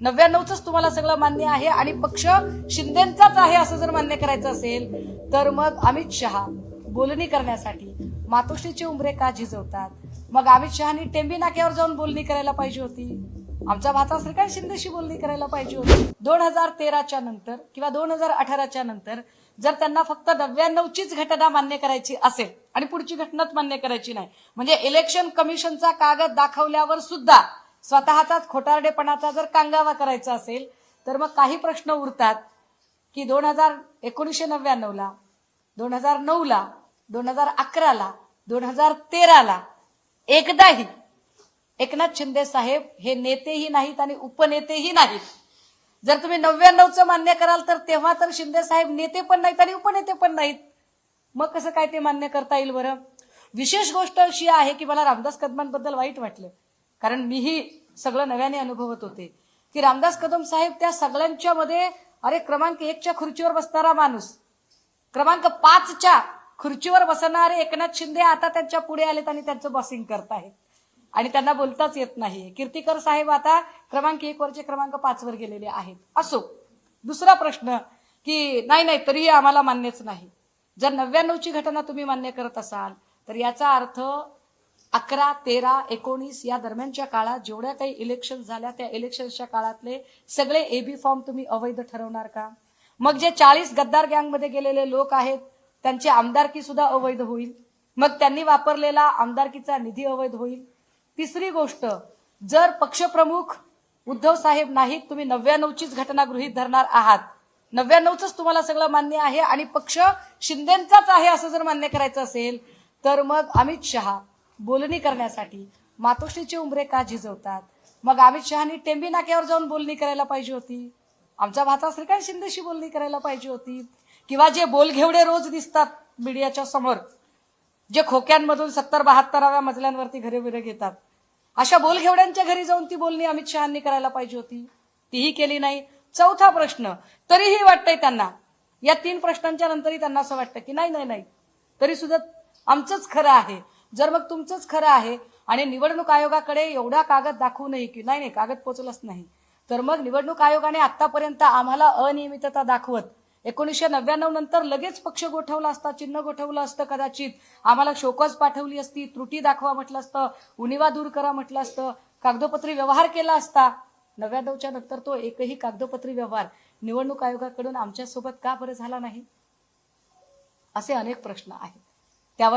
नव्याण्णवच तुम्हाला सगळं मान्य आहे आणि पक्ष शिंदेचाच आहे असं जर मान्य करायचं असेल तर मग अमित शहा बोलणी करण्यासाठी मातोश्रीचे उमरे का झिजवतात? मग अमित शहानी टेंबी नाक्यावर जाऊन बोलणी करायला पाहिजे होती. आमचा भाचा श्रीकांत शिंदेशी बोलणी करायला पाहिजे होती? दोन हजार तेराच्या नंतर किंवा दोन हजार अठराच्या नंतर जर त्यांना फक्त नव्याण्णवचीच घटना मान्य करायची असेल आणि पुढची घटनाच मान्य करायची नाही म्हणजे इलेक्शन कमिशनचा कागद दाखवल्यावर सुद्धा स्वतःचाच खोटारडेपणाचा जर कांगावा करायचा असेल तर मग काही प्रश्न उरतात की दोन हजार एकोणीसशे नव्याण्णवला दोन हजार नऊला दोन हजार अकराला दोन हजार तेराला एकदाही एकनाथ शिंदे साहेब हे नेतेही नाहीत आणि उपनेतेही नाहीत. जर तुम्ही नव्याण्णवचं मान्य कराल तर तेव्हा तर शिंदे साहेब नेते पण नाहीत आणि उपनेते पण नाहीत. मग कसं काय ते मान्य करता येईल बरं? विशेष गोष्ट अशी आहे की मला रामदास कदमांबद्दल वाईट वाटलं. कारण मीही सगळं नव्याने अनुभवत होते. की रामदास कदम साहेब त्या सगळ्यांच्या मध्ये अरे क्रमांक एकच्या खुर्चीवर बसणारा माणूस क्रमांक पाचच्या खुर्चीवर बसणारे एकनाथ शिंदे आता त्यांच्या पुढे आलेत आणि त्यांचं बॉसिंग करतायत आणि त्यांना बोलताच येत नाही कीर्तिकर साहेब आता क्रमांक एक वरचे क्रमांक पाच वर गेलेले आहेत. असो दुसरा प्रश्न की नाही नाही तरीही आम्हाला मान्यच नाही. जर नव्याण्णवची घटना तुम्ही मान्य करत असाल तर याचा अर्थ अकरा तेरा एकोणीस या दरम्यानच्या काळात जेवढ्या काही इलेक्शन झाल्या त्या इलेक्शनच्या काळातले सगळे एबी फॉर्म तुम्ही अवैध ठरवणार का? मग जे चाळीस गद्दार गँगमध्ये गेलेले लोक आहेत त्यांची आमदारकी सुद्धा अवैध होईल. मग त्यांनी वापरलेला आमदारकीचा निधी अवैध होईल. तिसरी गोष्ट जर पक्षप्रमुख उद्धव साहेब नाहीत तुम्ही नव्याण्णवचीच घटना गृहीत धरणार आहात. नव्याण्णवच तुम्हाला सगळं मान्य आहे आणि पक्ष शिंदेचाच आहे असं जर मान्य करायचं असेल तर मग अमित शहा बोलणी करण्यासाठी. मातोश्रीचे उंबरे का झिजवतात? मग अमित शहानी टेंबी नाक्यावर जाऊन बोलणी करायला पाहिजे होती. आमचा भाचा श्रीकांत शिंदेशी बोलणी करायला पाहिजे होती? किंवा जे बोलघेवडे रोज दिसतात मीडियाच्या समोर जे खोक्यांमधून सत्तर बहात्तराव्या मजल्यांवरती घरे बिरे घेतात. अशा बोलघेवड्यांच्या घरी जाऊन ती बोलणी अमित शहानी करायला पाहिजे होती. तीही केली नाही. चौथा प्रश्न तरीही वाटतंय त्यांना. या तीन प्रश्नांच्या नंतरही त्यांना असं वाटतं की नाही नाही नाही. तरी सुद्धा आमचंच खरं आहे. जर मग तुमचंच खरं आहे आणि निवडणूक आयोगाकडे एवढा कागद दाखवू नये की नाही नाही कागद पोचलंच नाही. तर मग निवडणूक आयोगाने आतापर्यंत आम्हाला अनियमितता दाखवत एकोणीसशे नव्याण्णव नंतर लगेच पक्ष गोठवला असता चिन्ह गोठवलं असतं कदाचित आम्हाला शोकज पाठवली असती त्रुटी दाखवा म्हटलं असतं उणिवा दूर करा म्हटलं असतं कागदोपत्री व्यवहार केला असता नव्याण्णवच्या नंतर तो एकही कागदोपत्री व्यवहार निवडणूक आयोगाकडून आमच्यासोबत का बरं झाला नाही? असे अनेक प्रश्न आहेत. त्यावर